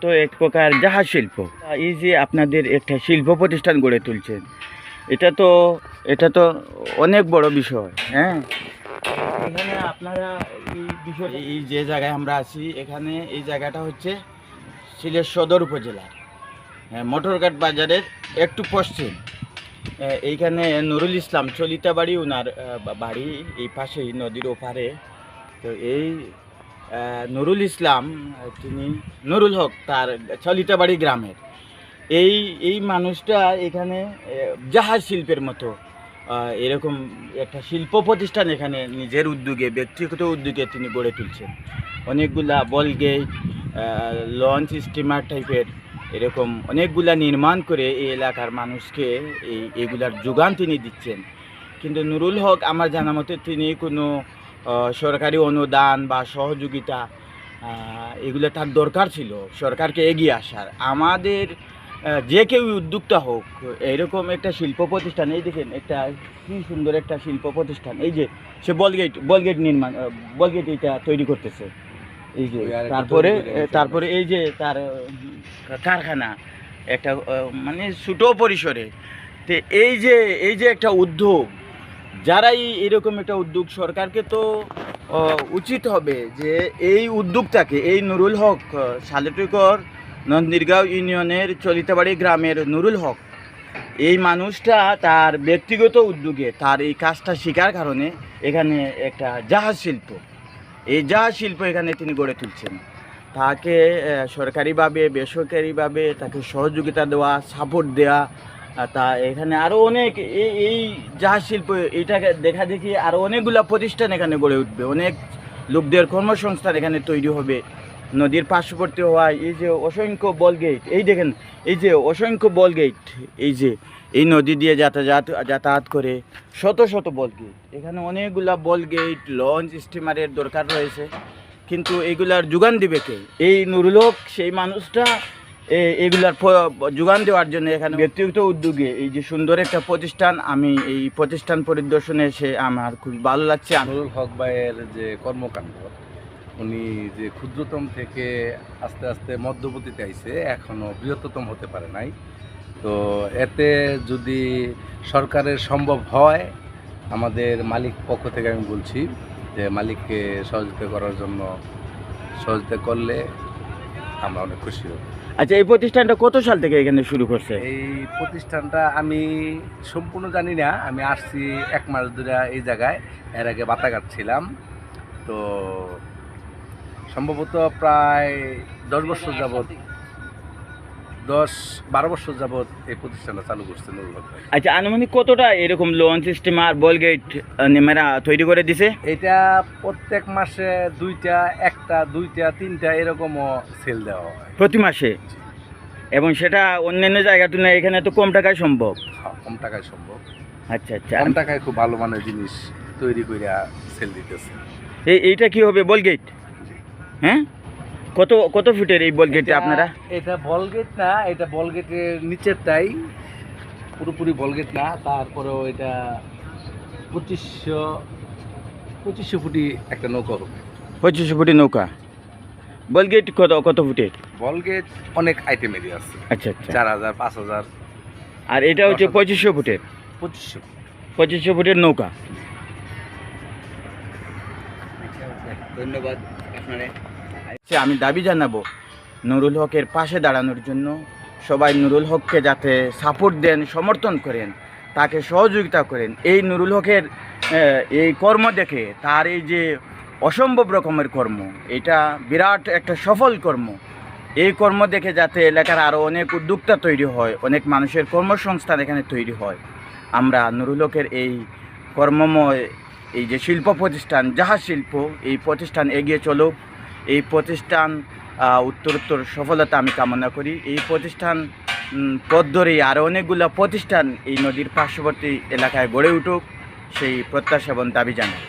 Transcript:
তো এক প্রকার জাহাজ শিল্প। এই যে আপনাদের একটা শিল্প প্রতিষ্ঠান গড়ে তুলছেন এটা তো এটা তো অনেক বড় বিষয় হ্যাঁ? এখানে আপনারা এই বিষয় এই যে জায়গায় আমরা আছি এখানে এই জায়গাটা হচ্ছে সিলেট সদর উপজেলার হ্যাঁ, মোটরঘাট বাজারের একটু পশ্চিম। এইখানে নুরুল ইসলাম চলিতা বাড়ি ওনার বাড়ি এই পাশেই, নদীর ওপারে। তো এই নুরুল ইসলাম, তিনি নুরুল হক, তার চলিতাবাড়ি গ্রামের। এই এই মানুষটা এখানে জাহাজ শিল্পের মতো। এরকম একটা শিল্প প্রতিষ্ঠান এখানে নিজের উদ্যোগে, ব্যক্তিগত উদ্যোগে তিনি গড়ে তুলছেন। অনেকগুলা বলগেট লঞ্চ স্টিমার টাইপের এরকম অনেকগুলা নির্মাণ করে এই এলাকার মানুষকে এই এগুলার যোগান তিনি দিচ্ছেন। কিন্তু নুরুল হক আমার জানা মতে তিনি কোনো সরকারি অনুদান বা সহযোগিতা এগুলো তার দরকার ছিল, সরকারকে এগিয়ে আসার। আমাদের যে কেউ উদ্যোক্তা হোক, এরকম একটা শিল্প প্রতিষ্ঠান, এই দেখেন একটা কি সুন্দর একটা শিল্প প্রতিষ্ঠান, এই যে সে বলগেট বলগেট নির্মাণ বলগেট এটা তৈরি করতেছে। এই যে তারপরে তারপরে এই যে তার কারখানা একটা মানে ছোটো পরিসরে। তো এই যে এই যে একটা উদ্যোগ যারাই এরকম একটা উদ্যোগ সরকারকে তো উচিত হবে যে এই উদ্যোগটাকে এই নুরুল হক সালেটুকর নন্দীরগাঁও ইউনিয়নের চলিতাবাড়ি গ্রামের নুরুল হক এই মানুষটা তার ব্যক্তিগত উদ্যোগে তার এই কাজটা শেখার কারণে এখানে একটা জাহাজ শিল্প এই যা শিল্প এখানে তিনি গড়ে তুলছেন, তাকে সরকারিভাবে, বেসরকারিভাবে তাকে সহযোগিতা দেওয়া সাপোর্ট দেওয়া তা এখানে আরও অনেক এই এই জাহাজ শিল্প এইটাকে দেখা দেখি আরও অনেকগুলা প্রতিষ্ঠান এখানে গড়ে উঠবে। অনেক লোকদের কর্মসংস্থান এখানে তৈরি হবে, নদীর পার্শ্ববর্তী হওয়ায়, এই যে অসংখ্য বল গেট এই দেখেন, এই যে অসংখ্য বলগেট, এই যে এই নদী দিয়ে যাতায়াত যাতায়াত করে শত শত বলগেট এখানে অনেকগুলা বলগেট লঞ্চ, স্টিমারের দরকার রয়েছে। কিন্তু এগুলার যোগান দিবে কে? এই নুরুল হক সেই মানুষটা এগুলার যোগান দেওয়ার জন্য এখানে ব্যক্তিগত উদ্যোগে এই যে সুন্দর একটা প্রতিষ্ঠান, আমি এই প্রতিষ্ঠান পরিদর্শনে এসে আমার খুব ভালো লাগছে। আমি নুরুল হক ভাইয়ের যে কর্মকাণ্ড, উনি যে ক্ষুদ্রতম থেকে আস্তে আস্তে মধ্যপতিতে আইছে এখনও বৃহত্তম হতে পারে নাই। তো এতে যদি সরকারের সম্ভব হয় আমাদের মালিক পক্ষ থেকে আমি বলছি যে মালিককে সহযোগিতা করার জন্য সহযোগিতা করলে আমরা অনেক খুশি হব। আচ্ছা এই প্রতিষ্ঠানটা কত সাল থেকে এখানে শুরু করছে? এই প্রতিষ্ঠানটা আমি সম্পূর্ণ জানি না আমি আসছি এক মাস ধরে এই জায়গায় এর আগে বাতাঘাট ছিলাম। তো সম্ভবত প্রায় দশ বছর যাবৎ দশ বারো বছর যাবৎ এই প্রতিষ্ঠানটা চালু করছে নুরুল হক ভাই। আচ্ছা আনুমানিক কতটা এরকম লঞ্চ স্টিমার বল গেট নেমেরা তৈরি করে দিছে? এটা প্রত্যেক মাসে দুইটা একটা দুইটা তিনটা এরকমও সেল দেওয়া হয়। প্রতি মাসে? এবং সেটা অন্যান্য জায়গা তুলনায় এখানে তো কম টাকায় সম্ভব? হ্যাঁ, কম টাকায় সম্ভব। আচ্ছা আচ্ছা। কম টাকায় খুব ভালো মানের জিনিস তৈরি করে সেল দিতেছে। এই এইটা কি হবে বল গেট হ্যাঁ? কত কত ফুটের এই বল গেটটা আপনারা? এটা বল গেট না এটা বল গেটের নিচেরটাই। পুরোপুরি বল গেট না তারপরেও এটা পঁচিশশো পঁচিশশো ফুটি একটা নৌকা হবে। পঁচিশশো ফুটের নৌকা। বল গেট কত কত ফুটের বল গেট অনেক আইটেমেরই আছে। আচ্ছা আচ্ছা। চার হাজার পাঁচ হাজার। আর এটা হচ্ছে পঁচিশশো ফুটের পঁচিশশো। পঁচিশশো ফুটের নৌকা। ধন্যবাদ আপনারা। আচ্ছা, আমি দাবি জানাব, নুরুল হকের পাশে দাঁড়ানোর জন্য সবাই নুরুল হককে যাতে সাপোর্ট দেন, সমর্থন করেন, তাকে সহযোগিতা করেন। এই নুরুল হকের এই কর্ম দেখে, তার এই যে অসম্ভব রকমের কর্ম, এটা বিরাট একটা সফল কর্ম। এই কর্ম দেখে যাতে এলাকার আরও অনেক উদ্যোক্তা তৈরি হয়, অনেক মানুষের কর্মসংস্থান এখানে তৈরি হয়। আমরা নুরুল হকের এই কর্মময়, এই যে শিল্প প্রতিষ্ঠান, জাহাজ শিল্প, এই প্রতিষ্ঠান এগিয়ে চলুক। এই প্রতিষ্ঠান উত্তরোত্তর সফলতা আমি কামনা করি। এই প্রতিষ্ঠান পথ ধরেই আরও অনেকগুলো প্রতিষ্ঠান এই নদীর পার্শ্ববর্তী এলাকায় গড়ে উঠুক, সেই প্রত্যাশা এবং দাবি জানাই।